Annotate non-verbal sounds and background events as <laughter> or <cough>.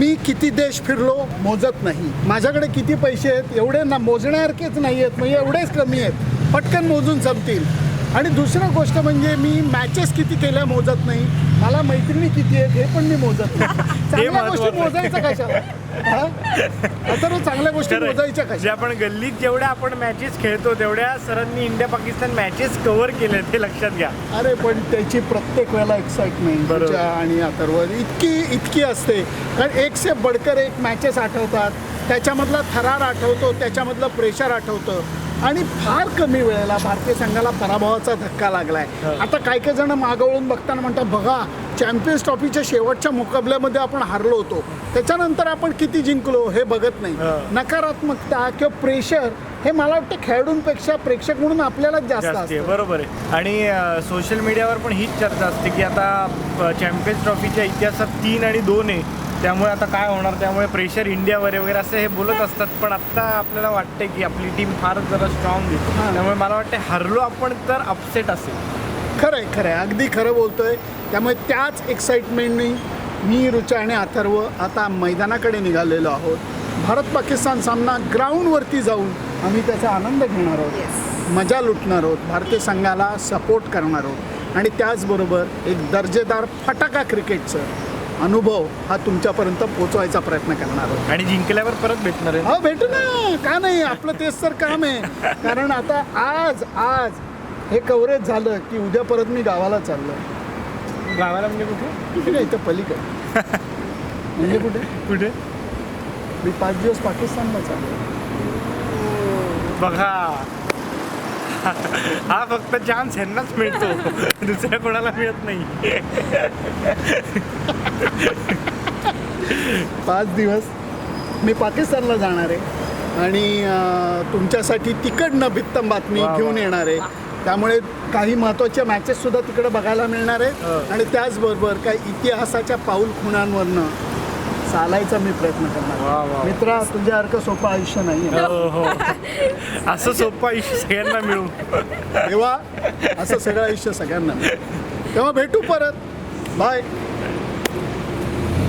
मी किती देश फिरलो मोजत नाही. माझ्याकडे किती पैसे आहेत एवढे ना मोजण्यासारखेच नाही आहेत म्हणजे एवढेच कमी आहेत. पटकन मोजून संपतील. आणि दुसरं गोष्ट म्हणजे मी मॅचेस किती केल्या मोजत नाही. मला मैत्रिणी किती आहेत हे पण मी मोजत नाही. <laughs> चांगल्या गोष्टी. मोजायचं कशाला? आता तर चांगल्या गोष्टी. मोजायच्या कशा आपण गल्लीत जेवढ्या आपण मॅचेस खेळतो तेवढ्या सरांनी इंडिया पाकिस्तान मॅचेस कव्हर केले ते लक्षात घ्या. अरे पण त्याची प्रत्येक वेळेला एक्साइटमेंट आणि अथर्व इतकी इतकी असते. कारण एक से बडकर एक मॅचेस आठवतात. त्याच्यामधला थरार आठवतो त्याच्यामधलं प्रेशर आठवतं. आणि फार कमी वेळेला भारतीय संघाला पराभवाचा धक्का लागलाय. हो. आता काही काही जण मागवळून बघताना म्हणतात बघा चॅम्पियन्स ट्रॉफीच्या शेवटच्या मुकाबल्यामध्ये आपण हारलो होतो. त्याच्यानंतर आपण किती जिंकलो हे बघत नाही. हो. नकारात्मकता किंवा प्रेशर हे मला वाटतं खेळाडूंपेक्षा प्रेक्षक म्हणून आपल्यालाच जास्त असतं. बरोबर आहे. आणि सोशल मीडियावर पण हीच चर्चा असते की आता चॅम्पियन्स ट्रॉफीच्या इतिहासात तीन आणि दोन आहे. त्यामुळे आता काय होणार? त्यामुळे प्रेशर इंडियावर आहे वगैरे असं हे बोलत असतात पण आत्ता आपल्याला वाटते की आपली टीम फारच जरा स्ट्रॉंग आहे. हां. त्यामुळे मला वाटते हरलो आपण तर अपसेट असेल. खरंय खरंय. अगदी खरं बोलतोय. त्यामुळे त्याच एक्साइटमेंटनी मी रुचा आणि अथर्व आता मैदानाकडे निघालेलो आहोत. भारत पाकिस्तान सामना ग्राउंडवरती जाऊन आम्ही त्याचा आनंद घेणार आहोत. मजा लुटणार आहोत. भारतीय संघाला सपोर्ट करणार आहोत. आणि त्याचबरोबर एक दर्जेदार फटाका क्रिकेटचं अनुभव हा तुमच्यापर्यंत पोचवायचा प्रयत्न करणार आहोत. आणि जिंकल्यावर परत भेटणार आहे? हो भेटू ना. का नाही? आपलं तेच तर काम आहे. <laughs> कारण आता आज आज हे कव्हरेज झालं की उद्या परत मी गावाला चाललो गावाला म्हणजे कुठे? कुठे काय इथं पलीकडे. <laughs> म्हणजे कुठे? कुठे? मी पाच दिवस पाकिस्तानला चाललो बघा. हा फक्त चान्स ह्यांनाच मिळतो दुसऱ्या कोणाला मिळत नाही पाच दिवस मी पाकिस्तानला जाणार आहे आणि तुमच्यासाठी तिकडनं बित्तम बातमी. घेऊन येणार आहे त्यामुळे काही महत्त्वाच्या मॅचेस सुद्धा तिकडे बघायला मिळणार आहेत हो. आणि त्याचबरोबर काही इतिहासाच्या पाऊल खुणांवरनं चालायचा मी प्रयत्न करणार. मित्रा तुझ्यासारखं सोपं आयुष्य नाही आहे हो हो. असं सोपं आयुष्य सगळ्यांना मिळू. तेव्हा असं सगळं आयुष्य सगळ्यांना. तेव्हा भेटू परत. बाय